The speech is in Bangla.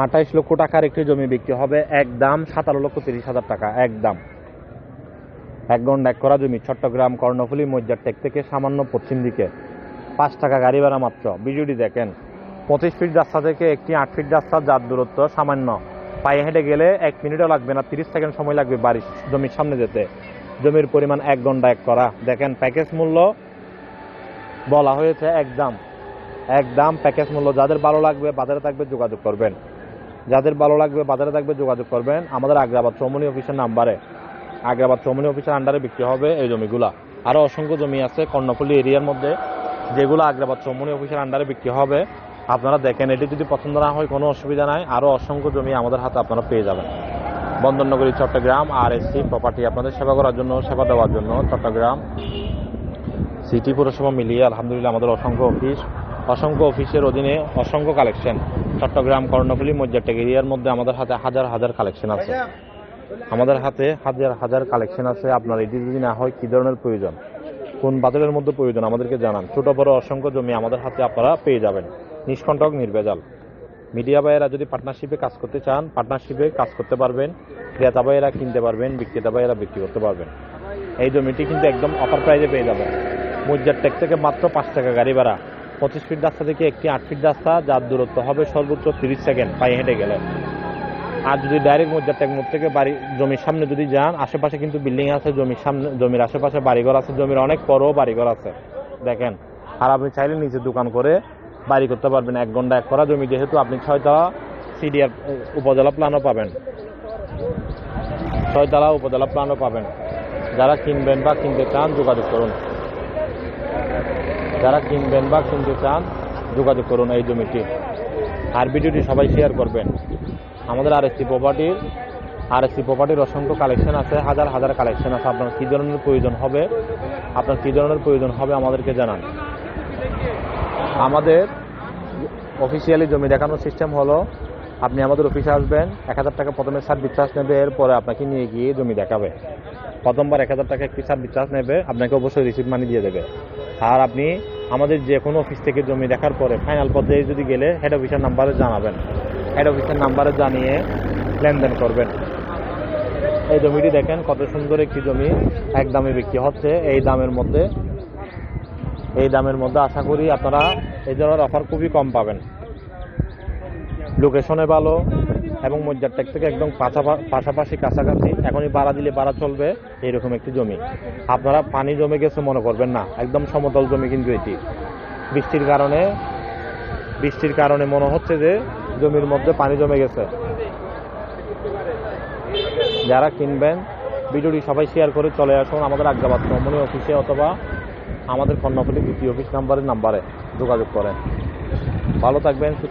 আঠাইশ লক্ষ টাকার একটি জমি বিক্রি হবে। এক দাম সাতারো লক্ষ তিরিশ হাজার টাকা, একদম। এক গন্ড এক করা জমি, চট্টগ্রাম, কর্ণফুলী মজ্জারটেক থেকে সামান্য পশ্চিম দিকে। পাঁচ টাকা গাড়ি ভাড়া মাত্র। ভিডিওটি দেখেন, পঁচিশ ফিট রাস্তা থেকে একটি আট ফিট রাস্তা, যার দূরত্ব সামান্য। পায়ে হেঁটে গেলে এক মিনিটও লাগবে না, তিরিশ সেকেন্ড সময় লাগবে বাড়ির জমির সামনে যেতে। জমির পরিমাণ এক ঘণ্টা এক করা। দেখেন, প্যাকেজ মূল্য বলা হয়েছে এক দাম এক দাম প্যাকেজ মূল্য, যাদের ভালো লাগবে, বাজারে থাকবে, যোগাযোগ করবেন। যাদের ভালো লাগবে, বাজারে থাকবে, যোগাযোগ করবেন। আমাদের আগ্রাবাদ চৌমনি অফিসের নাম্বারে। আগ্রাবাদ চৌমনি অফিসের আন্ডারে বিক্রি হবে এই জমিগুলা। আরও অসংখ্য জমি আছে কর্ণফুলী এরিয়ার মধ্যে, যেগুলো আগ্রাবাদ চৌমনি অফিসের আন্ডারে বিক্রি হবে। আপনারা দেখেন, এটি যদি পছন্দ না হয়, কোনো অসুবিধা নাই। আরও অসংখ্য জমি আমাদের হাতে আপনারা পেয়ে যাবেন। বন্দরনগরী চট্টগ্রাম আর এসসি প্রপার্টি আপনাদের সেবা করার জন্য, সেবা দেওয়ার জন্য চট্টগ্রাম সিটি পুরসভা মিলিয়ে আলহামদুলিল্লাহ আমাদের অসংখ্য অফিস অসংখ্য অফিসের অধীনে অসংখ্য কালেকশন চট্টগ্রাম, কর্ণফুলী মজ্জাটেক এরিয়ার মধ্যে আমাদের হাতে হাজার হাজার কালেকশন আছে। আমাদের হাতে হাজার হাজার কালেকশন আছে। আপনার এটি যদি না হয় কী ধরনের প্রয়োজন? কোন বাজারের মধ্যে প্রয়োজন? আমাদেরকে জানান। ছোট, বড়, অসংখ্য জমি আমাদের হাতে আপনারা পেয়ে যাবেন। নিষ্কণ্টক, নির্ভেজাল। মিডিয়া ভাইয়েরা যদি পার্টনারশিপে কাজ করতে চান পার্টনারশিপে কাজ করতে পারবেন। ক্রেতা ভাইয়েরা কিনতে পারবেন, বিক্রেতা ভাইয়েরা বিক্রি করতে পারবেন। এই জমিটি কিন্তু একদম অফার প্রাইজে পেয়ে যাবেন। মুজ্জার টেক থেকে মাত্র পাঁচ টাকা গাড়ি ভাড়া। পঁচিশ ফিট রাস্তা থেকে একটি আট ফিট রাস্তা, যার দূরত্ব হবে সর্বোচ্চ তিরিশ সেকেন্ড পায়ে হেঁটে গেলে। আর যদি ডাইরেক্ট মুজ্জার টেক মোড় থেকে বাড়ি জমির সামনে যদি যান, আশেপাশে কিন্তু বিল্ডিং আছে, জমির সামনে জমির আশেপাশে বাড়িঘর আছে, জমির অনেক বড় বাড়িঘর আছে। দেখেন, আর আপনি চাইলে নিচে দোকান করে বাড়ি করতে পারবেন। এক ঘণ্টা এক করা জমি যেহেতু আপনি ছয়তলা সিডিআর উপজেলা প্ল্যানও পাবেন। ছয়তলা উপজেলা প্ল্যানও পাবেন। যারা কিনবেন বা কিনতে চান, যোগাযোগ করুন। যারা কিনবেন বা কিনতে চান, যোগাযোগ করুন এই জমিটি। আর ভিডিওটি সবাই শেয়ার করবেন। আমাদের আর এসসি প্রপার্টির আর এসসি প্রপার্টির অসংখ্য কালেকশন আছে, হাজার হাজার কালেকশন আছে। আপনার কী ধরনের প্রয়োজন হবে, আপনার কী ধরনের প্রয়োজন হবে আমাদেরকে জানান। আমাদের অফিসিয়ালি জমি দেখানোর সিস্টেম হলো, আপনি আমাদের অফিসে আসবেন, এক হাজার টাকা প্রথমে সার্ভিস চার্জ নেবে, এরপরে আপনাকে নিয়ে গিয়ে জমি দেখাবে। প্রথমবার এক হাজার টাকা একটি সার্ভিস চার্জ নেবে, আপনাকে অবশ্যই রিসিভ মানি দিয়ে দেবে। আর আপনি আমাদের যে কোনো অফিস থেকে জমি দেখার পরে ফাইনাল পর্যায়ে যদি গেলে হেড অফিসের নাম্বারে জানাবেন। হেড অফিসের নাম্বারে জানিয়ে লেনদেন করবেন। এই জমিটি দেখেন কত সুন্দর একটি জমি, এক দামে বিক্রি হচ্ছে। এই দামের মধ্যে, এই দামের মধ্যে আশা করি আপনারা এই ধরনের অফার খুবই কম পাবেন। লোকেশনে ভালো এবং মজ্জার ট্যাগ থেকে একদম পাশাপাশি কাছাকাছি। এখনই বাড়া দিলে বাড়া চলবে, এইরকম একটি জমি। আপনারা পানি জমে গেছে মনে করবেন না, একদম সমতল জমি কিন্তু এটি। বৃষ্টির কারণে বৃষ্টির কারণে মনে হচ্ছে যে জমির মধ্যে পানি জমে গেছে। যারা কিনবেন, ভিডিওটি সবাই শেয়ার করে চলে আসুন আমাদের আগ্রাবাদ নমনি অফিসে অথবা আমাদের কর্ণফুলি দ্বিতীয় অফিস নাম্বারের নাম্বারে যোগাযোগ করেন। ভালো থাকবেন, সুস্থ